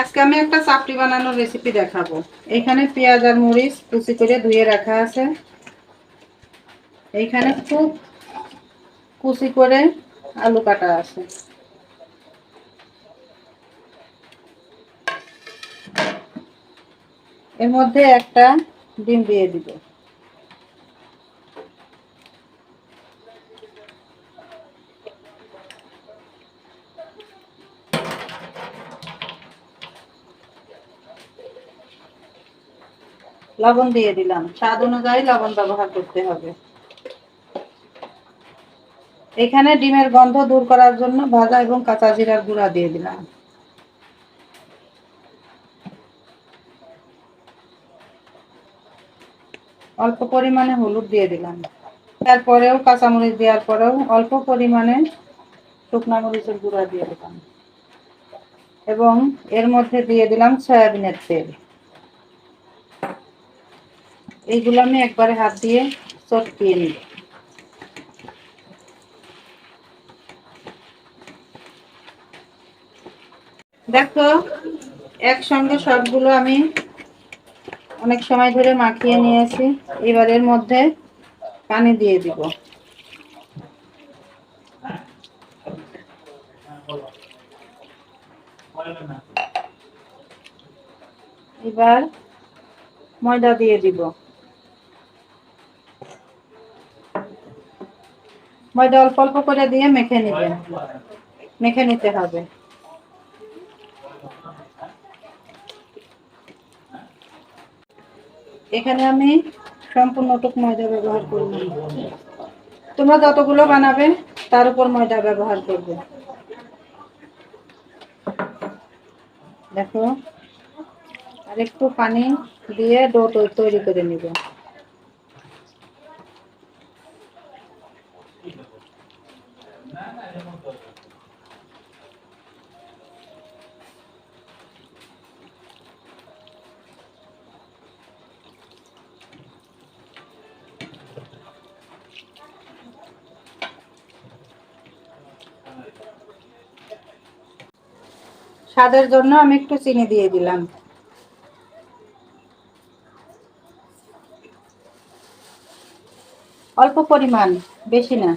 আজকে আমি একটা চাপড়ি বানানোর রেসিপি দেখাবো। এখানে পেঁয়াজ আর মরিচ কুচি করে ধুয়ে রাখা আছে। এইখানে খুব কুচি করে আলু কাটা আছে। এর মধ্যে একটা ডিম দিয়ে দিব। লবণ দিয়ে দিলাম। স্বাদ অনুযায়ী লবণ ব্যবহার করতে হবে। এখানে ডিমের গন্ধ দূর করার জন্য ভাজা এবং কাঁচা জিরার গুঁড়া দিয়ে দিলাম। অল্প পরিমাণে হলুদ দিয়ে দিলাম। তারপরেও কাঁচামরিচ দেওয়ার পরেও অল্প পরিমাণে শুকনা মরিচের গুঁড়া দিয়ে দিলাম। এবং এর মধ্যে দিয়ে দিলাম সয়াবিনের তেল। এইগুলো আমি একবারে হাত দিয়ে চটকিয়ে নিব। দেখো, একসঙ্গে সবগুলো আমি অনেক সময় ধরে মাখিয়ে নিয়েছি। এবারের মধ্যে পানি দিয়ে দিব। এবার ময়দা দিয়ে দিব। ময়দা অল্প অল্প করে দিয়ে মেখে নেবেন। মেখে নিতে হবে। এখানে আমি সম্পূর্ণটুক ময়দা ব্যবহার করব। তোমরা যতগুলো বানাবে, তার উপর ময়দা ব্যবহার করবে। দেখো আর একটু পানি দিয়ে ডো তৈরি করে নিব। স্বাদের জন্য আমি একটু চিনি দিয়ে দিলাম। অল্প পরিমাণ। বেশি না।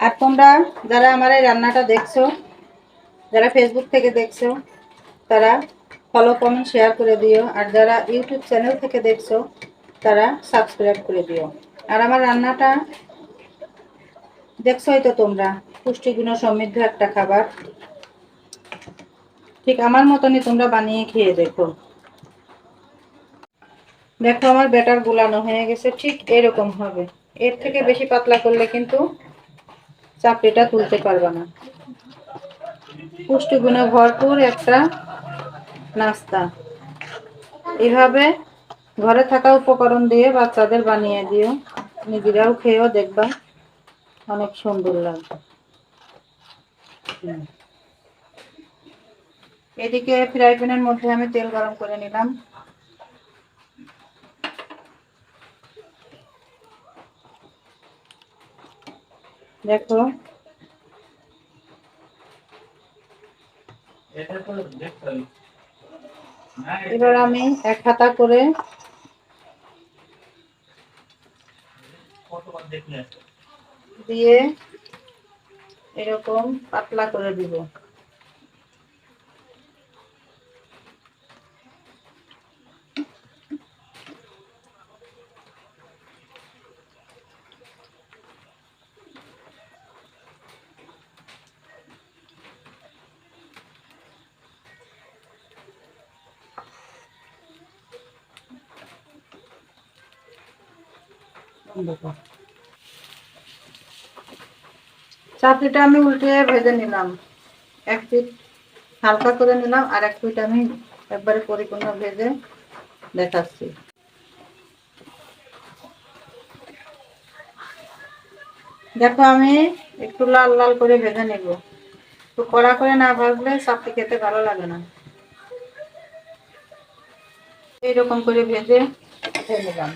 আর তোমরা যারা আমার এই রান্নাটা দেখছ, যারা ফেসবুক থেকে দেখছ, তারা ফলো কমেন্ট শেয়ার করে দিও। আর যারা ইউটিউব চ্যানেল থেকে দেখছ, তারা সাবস্ক্রাইব করে দিও। আর আমার রান্নাটা দেখছোই তো তোমরা, পুষ্টিগুণ সমৃদ্ধ একটা খাবার। ঠিক আমার মতনই তোমরা বানিয়ে খেয়ে দেখো। দেখো আমার ব্যাটার গুলানো হয়ে গেছে, ঠিক এরকম হবে। এর থেকে বেশি পাতলা করলে কিন্তু চাপড়িটা তুলতে পারবে না। পুষ্টিগুণে ভরপুর একটা নাস্তা। এভাবে ঘরে থাকা উপকরণ দিয়ে বাচ্চাদের বানিয়ে দিও। নিজেরাও খেয়েও দেখবা অনেক সুন্দর লাগবে। এদিকে ফ্রাই প্যানের মধ্যে আমি তেল গরম করে নিলাম। দেখো। এবার আমি এক হাতা করে দিয়ে এরকম পাতলা করে দিব। চাপড়িটা আমি উল্টে ভেজে নিলাম। এক পিঠ হালকা করে নিলাম আর এক পিঠ আমি একবারে পরিপূর্ণ ভেজে দেখাচ্ছি। দেখো আমি একটু লাল লাল করে ভেজে নেব। একটু কড়া করে না ভাজলে চাপড়ি খেতে ভালো লাগে না। এইরকম করে ভেজে নিলাম।